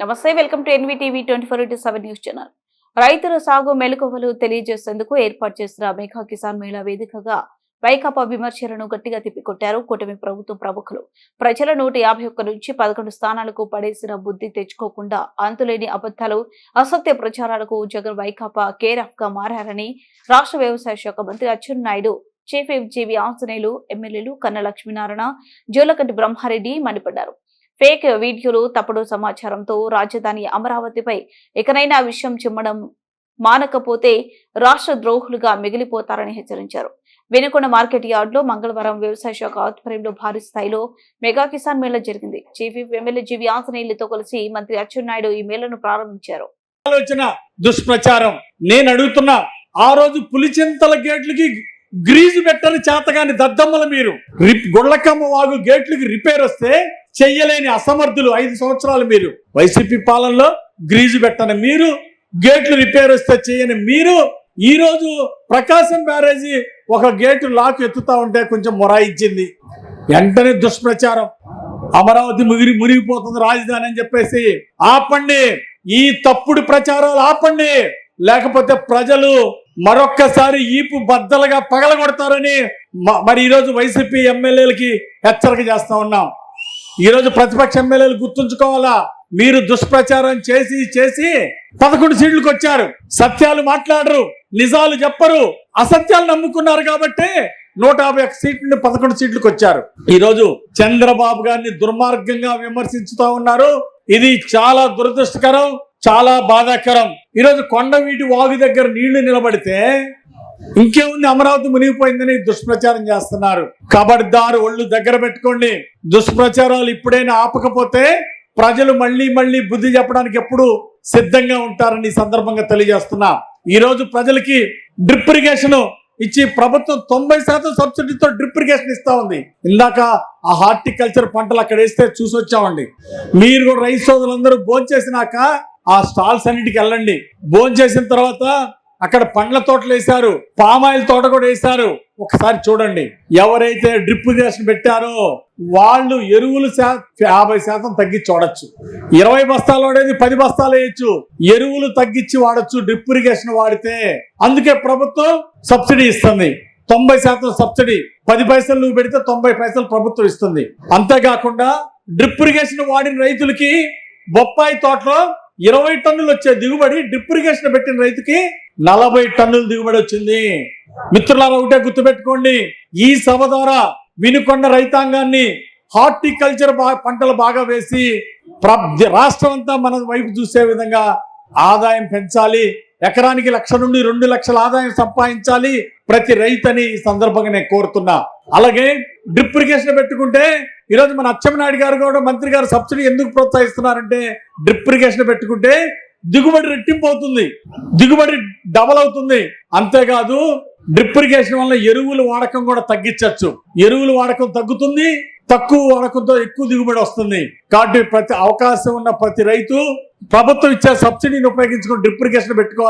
నమస్తే welcome to NVTV twenty four into seven news channel. రైతుల సాగు మెలకువలు తెలియజేసేందుకు ఏర్పాటు చేసిన మేఘా కిసాన్ మేళా వేదికగా వైకాపా విమర్శలను గట్టిగా తిప్పికొట్టారు కూటమి ప్రభుత్వం ప్రముఖులు. ప్రజల నూట యాభై ఒక్క నుంచి పదకొండు స్థానాలకు పడేసిన బుద్ధి తెచ్చుకోకుండా అంతులేని అబద్ధాలు అసత్య ప్రచారాలకు జగన్ వైకాపా కేరాఫ్గా మారారని రాష్ట్ర వ్యవసాయ శాఖ మంత్రి అచ్చెన్నాయుడు చీఫ్ జీవి ఆంజనేయులు ఎమ్మెల్యేలు కన్న లక్ష్మీనారాయణ జోలకంటి బ్రహ్మారెడ్డి మండిపడ్డారు. ఫేక్ వీడియోలు తప్పుడు సమాచారంతో రాజధాని అమరావతిపై ఇకనైనా విషయం చిమ్మడం మానకపోతే రాష్ట్ర ద్రోహులుగా మిగిలిపోతారని హెచ్చరించారు. వెనుకొండ మార్కెట్ యార్డులో మంగళవారం వ్యవసాయ శాఖ ఆధ్వర్యంలో భారీ స్థాయిలో మెగా కిసాన్ మేళ జరిగింది. చీఫ్ ఎమ్మెల్యే జీవి ఆంజనేయులతో కలిసి మంత్రి అచ్చెన్నాయుడు ఈ మేళను ప్రారంభించారు. ఆలోచన దుష్ప్రచారం. నేను అడుగుతున్నా ఆ రోజు పులిచింతల గేట్లకి గ్రీజు పెట్టని చేతగాని దద్దమ్మల మీరు. రిప్ గొళ్ళకమ్మ వాగు గేట్లకి రిపేర్ వస్తే చెయ్యలేని అసమర్థులు ఐదు సంవత్సరాలు మీరు. వైసీపీ పాలనలో గ్రీజు పెట్టని మీరు గేట్లు రిపేర్ వస్తే చేయని మీరు ఈరోజు ప్రకాశం బ్యారేజీ ఒక గేటు లాక్ ఎత్తుతా ఉంటే కొంచెం మొరాయించింది. వెంటనే దుష్ప్రచారం. అమరావతి ముగిరి మునిగిపోతుంది రాజధాని అని చెప్పేసి ఆపండి. ఈ తప్పుడు ప్రచారాలు ఆపండి. లేకపోతే ప్రజలు మరొక్కసారి ఈపు బద్దలుగా పగలగొడతారని మ- మరి ఈరోజు వైసీపీ ఎమ్మెల్యేలకి హెచ్చరిక చేస్తా ఉన్నాం. ఈరోజు ప్రతిపక్ష ఎమ్మెల్యేలు గుర్తుంచుకోవాలా? మీరు దుష్ప్రచారం చేసి చేసి పదకొండు సీట్లకు వచ్చారు. సత్యాలు మాట్లాడరు నిజాలు చెప్పరు అసత్యాలు నమ్ముకున్నారు కాబట్టి నూట యాభై ఒక్క సీట్లు పదకొండు సీట్లకు వచ్చారు. ఈరోజు చంద్రబాబు గారిని దుర్మార్గంగా విమర్శించుతూ ఉన్నారు. ఇది చాలా దురదృష్టకరం చాలా బాధాకరం. ఈరోజు కొండవీటి వాగు దగ్గర నీళ్ళు నిలబడితే ఇంకేముంది అమరావతి మునిగిపోయిందని దుష్ప్రచారం చేస్తున్నారు. కబడ్దారు ఒళ్ళు దగ్గర పెట్టుకోండి. దుష్ప్రచారాలు ఇప్పుడైనా ఆపకపోతే ప్రజలు మళ్ళీ మళ్ళీ బుద్ధి చెప్పడానికి ఎప్పుడు సిద్ధంగా ఉంటారని ఈ సందర్భంగా తెలియజేస్తున్నా. ఈ రోజు ప్రజలకి డ్రిప్ ఇరిగేషన్ ఇచ్చి ప్రభుత్వం తొంభై శాతం సబ్సిడీతో డ్రిప్ ఇరిగేషన్ ఇస్తా ఉంది. ఇందాక ఆ హార్టికల్చర్ పంటలు అక్కడ వేస్తే చూసి వచ్చామండి. మీరు కూడా రైతు సోదరులందరూ భోంచేసినాక ఆ స్టాల్స్ అన్నిటికి వెళ్ళండి. భోంచేసిన తర్వాత అక్కడ పండ్ల తోటలు వేశారు పామాయిల్ తోట కూడా వేశారు. ఒకసారి చూడండి ఎవరైతే డ్రిప్ ఇరిగేషన్ పెట్టారో వాళ్ళు ఎరువులు యాభై శాతం తగ్గించి వాడచ్చు. ఇరవై బస్తాలు వాడేది పది బస్తాలు వేయచ్చు. ఎరువులు తగ్గించి వాడచ్చు డ్రిప్ ఇరిగేషన్ వాడితే. అందుకే ప్రభుత్వం సబ్సిడీ ఇస్తుంది. తొంభై శాతం సబ్సిడీ. పది పైసలు నువ్వు పెడితే తొంభై పైసలు ప్రభుత్వం ఇస్తుంది. అంతేకాకుండా డ్రిప్ ఇరిగేషన్ వాడిన రైతులకి బొప్పాయి తోటలో ఇరవై టన్నులు వచ్చే దిగుబడి డిప్రిగేషన్ పెట్టిన రైతుకి నలభై టన్నుల దిగుబడి వచ్చింది. మిత్రులారా ఒకటే గుర్తుపెట్టుకోండి ఈ సభ ద్వారా వినుకొండ రైతాంగాన్ని హార్టికల్చర్ పంటలు బాగా వేసి ప్ర- రాష్ట్రం అంతా మన వైపు చూసే విధంగా ఆదాయం పెంచాలి. ఎకరానికి లక్ష నుండి రెండు లక్షల ఆదాయం సంపాదించాలి ప్రతి రైతని ఈ సందర్భంగా నేను కోరుతున్నా. అలాగే డ్రిప్ ఇరిగేషన్ పెట్టుకుంటే ఈరోజు మన అచ్చెన్నాయుడు గారు కూడా మంత్రి గారు సబ్సిడీ ఎందుకు ప్రోత్సహిస్తున్నారంటే డ్రిప్ ఇరిగేషన్ పెట్టుకుంటే దిగుబడి రెట్టింపు అవుతుంది. దిగుబడి డబల్ అవుతుంది. అంతేకాదు డ్రిప్ ఇరిగేషన్ వల్ల ఎరువుల వాడకం కూడా తగ్గించవచ్చు. ఎరువుల వాడకం తగ్గుతుంది తక్కువ వాడకంతో ఎక్కువ దిగుబడి వస్తుంది. కాబట్టి ప్రతి అవకాశం ఉన్న ప్రతి రైతు ప్రభుత్వం ఇచ్చే సబ్సిడీని ఉపయోగించుకొని డ్రిప్ ఇరిగేషన్ పెట్టుకోవాలి.